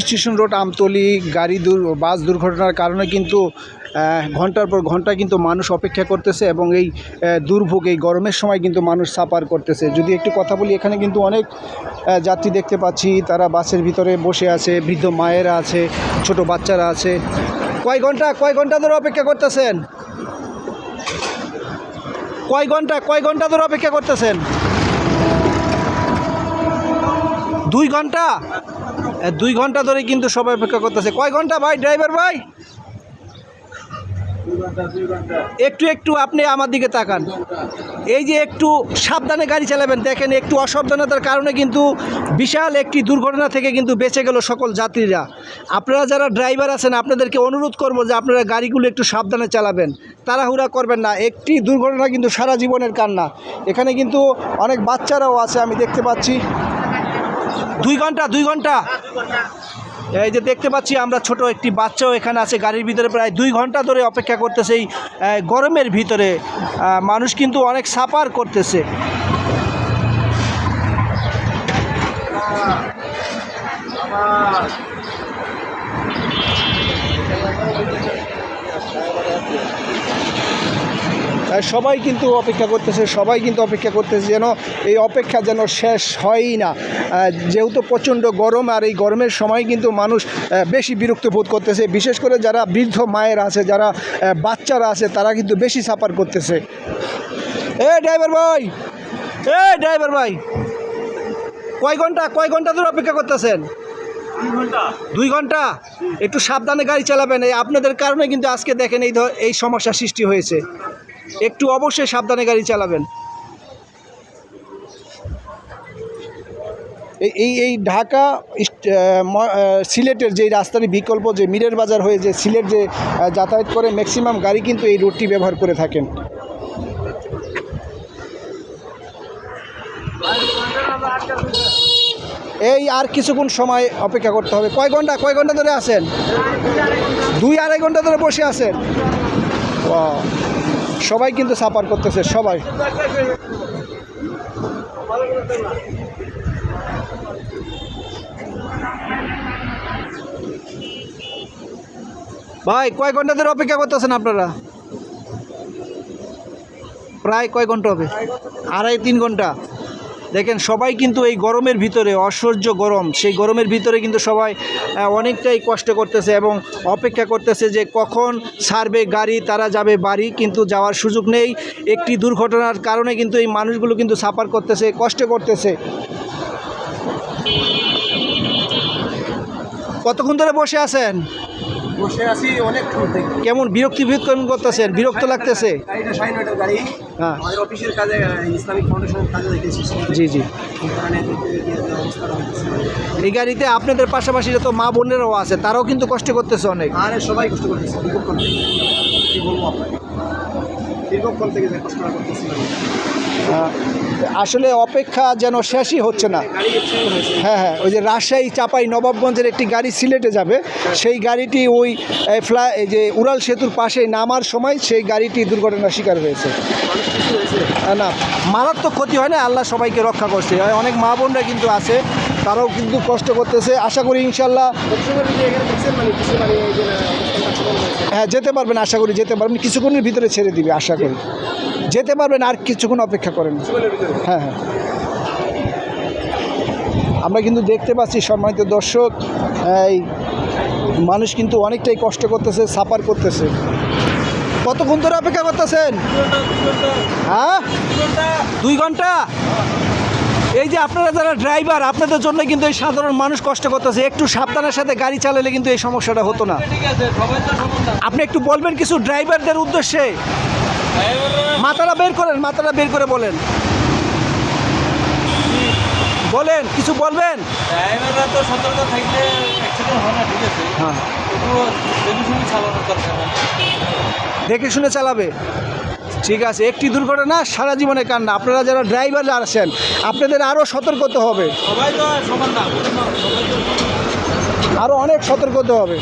Station road, Amtali, গাড়ি দুর, বাস দুর্ঘটনার কারণে কিন্তু ঘণ্টার পর ঘণ্টা কিন্তু মানুষ অপেক্ষা করতেছে এবং এই দুর্ভোগ, এই গরমের সময় কিন্তু মানুষ সাফার করতেছে। যদি একটু কথা বলি, এখানে কিন্তু অনেক যাত্রী দেখতে পাচ্ছি। তারা বাসের ভিতরে বসে আছে, বৃদ্ধ মায়েরা আছে, ছোট বাচ্চারা আছে। কয় ঘণ্টা কয় ঘণ্টা ধরে অপেক্ষা করতেছেন? কয় ঘণ্টা কয় ঘণ্টা ধরে অপেক্ষা করতেছেন? দুই ঘণ্টা? দুই ঘণ্টা ধরে কিন্তু সবাই অপেক্ষা করতেছে। কয় ঘণ্টা ভাই ড্রাইভার ভাই? একটু একটু, আপনি আমার দিকে তাকান। এই যে একটু সাবধানে গাড়ি চালাবেন, দেখেন একটু অসাবধানতার কারণে কিন্তু বিশাল একটি দুর্ঘটনা থেকে কিন্তু বেঁচে গেল সকল যাত্রীরা। আপনারা যারা ড্রাইভার আছেন, আপনাদেরকে অনুরোধ করব যে আপনারা গাড়িগুলো একটু সাবধানে চালাবেন। তাড়াহুড়া করবেন না। একটি দুর্ঘটনা কিন্তু সারা জীবনের কান্না। এখানে কিন্তু অনেক বাচ্চারাও আছে, আমি দেখতে পাচ্ছি। দুই ঘণ্টা দুই ঘণ্টা। এই যে দেখতে পাচ্ছি আমরা ছোট একটি বাচ্চাও এখানে আছে, গাড়ির ভিতরে প্রায় দুই ঘণ্টা ধরে অপেক্ষা করতেছে এই গরমের ভিতরে। মানুষ কিন্তু অনেক সাফার করতেছে। সবাই কিন্তু অপেক্ষা করতেছে, সবাই কিন্তু অপেক্ষা করতেছে যেন এই অপেক্ষা যেন শেষ হয়ই না। যেহেতু প্রচণ্ড গরম আর এই গরমের সময় কিন্তু মানুষ বেশি বিরক্ত বোধ করতেছে। বিশেষ করে যারা বৃদ্ধ মায়ের আছে, যারা বাচ্চারা আছে, তারা কিন্তু বেশি সাফার করতেছে। এ, ড্রাইভার ভাই! এ, ড্রাইভার ভাই! কয় ঘণ্টা কয় ঘণ্টা ধরে অপেক্ষা করতেছেন? দুই ঘণ্টা? একটু সাবধানে গাড়ি চালাবেন। এই আপনাদের কারণে কিন্তু আজকে দেখেন এই এই সমস্যা সৃষ্টি হয়েছে। একটু অবশ্যই সাবধানে গাড়ি চালাবেন। এই এই ঢাকা সিলেটের যে রাস্তার বিকল্প, যে মিরের বাজার হয়ে যে সিলেট যে যাতায়াত করে ম্যাক্সিমাম গাড়ি কিন্তু এই রুটটি ব্যবহার করে থাকেন। এই আর কিছুক্ষণ সময় অপেক্ষা করতে হবে। কয় ঘণ্টা কয় ঘণ্টা ধরে আছেন? দুই আড়াই ঘণ্টা ধরে বসে আছেন? Wow. সবাই কিন্তু সাফার করতেছে, সবাই। ভাই, কয় ঘণ্টা ধরে অপেক্ষা করতেছেন আপনারা? প্রায় কয় ঘণ্টা হবে? আড়াই, তিন ঘণ্টা। দেখেন, সবাই কিন্তু এই গরমের ভিতরে, অসহ্য গরম, সেই গরমের ভিতরে কিন্তু সবাই অনেকটাই কষ্ট করতেছে এবং অপেক্ষা করতেছে যে কখন ছাড়বে গাড়ি, তারা যাবে বাড়ি, কিন্তু যাওয়ার সুযোগ নেই। একটি দুর্ঘটনার কারণে কিন্তু এই মানুষগুলো কিন্তু সাফার করতেছে, কষ্ট করতেছে। কতক্ষণ ধরে বসে আছেন? বসে আছি অনেক কেমন বিরক্তি বোধ করতেছেন? বিরক্ত লাগতেছে? গাড়িটা গাড়ি। হ্যাঁ। আমাদের অফিসের কাজে ইসলামিক ফাউন্ডেশনের কাজে দেখেছি জি জি। এই গাড়িতে আপনাদের পাশাপাশি যত মা বোনেরাও আছে তারাও কিন্তু কষ্ট করতেছে অনেক। আরে সবাই কষ্ট করতেছে দীর্ঘক্ষণ থেকে। কি বলব আপনাকে? দীর্ঘক্ষণ থেকে যে কষ্টটা করতেছি। আসলে অপেক্ষা যেন শেষই হচ্ছে না। হ্যাঁ হ্যাঁ ওই যে রাজশাহী চাপাই নবাবগঞ্জের একটি গাড়ি সিলেটে যাবে। সেই গাড়িটি ওই এ, ফ্লা এই যে উড়াল সেতুর পাশে নামার সময় সেই গাড়িটি দুর্ঘটনার শিকার হয়েছে। না মারাত্মক ক্ষতি হয় না? আল্লাহ সবাইকে রক্ষা করছে। অনেক মা বোনরা কিন্তু আছে তারাও কিন্তু কষ্ট করতেছে। আশা করি ইনশাল্লাহ হ্যাঁ যেতে পারবেন আশা করি যেতে পারবেন। কিছুক্ষণের ভিতরে ছেড়ে দিবে আশা করি। যেতে পারবেন, আর কিছুক্ষণ অপেক্ষা করেন। হ্যাঁ হ্যাঁ। আমরা কিন্তু দেখতে পাচ্ছি সম্মানিত দর্শক, এই মানুষ কিন্তু অনেকটাই কষ্ট করতেছে, সাফার করতেছে। কতক্ষণ ধরে অপেক্ষা করতেছেন? হ্যাঁ? দুই ঘণ্টা? এই যে আপনারা যারা ড্রাইভার, আপনাদের জন্য কিন্তু এই সাধারণ মানুষ কষ্ট করতেছে। একটু সাবধানের সাথে গাড়ি চালালে কিন্তু এই সমস্যাটা হতো না। আপনি একটু বলবেন কিছু ড্রাইভারদের উদ্দেশ্যে? মাথাটা বের করেন মাথাটা বের করে বলেন। বলেন কিছু বলবেন? ড্রাইভাররা তো সতর্ক থাকলে অ্যাক্সিডেন্ট হয় না ঠিক আছে? হ্যাঁ। দেখে শুনে চালানোর দরকার দেখে শুনে চালাবে। ঠিক আছে একটি দুর্ঘটনা সারা জীবনে কান্না। আপনারা যারা ড্রাইভার আছেন আপনাদের আরও সতর্ক হতে হবে। সবাই তো সমান না আরও অনেক সতর্ক হতে হবে।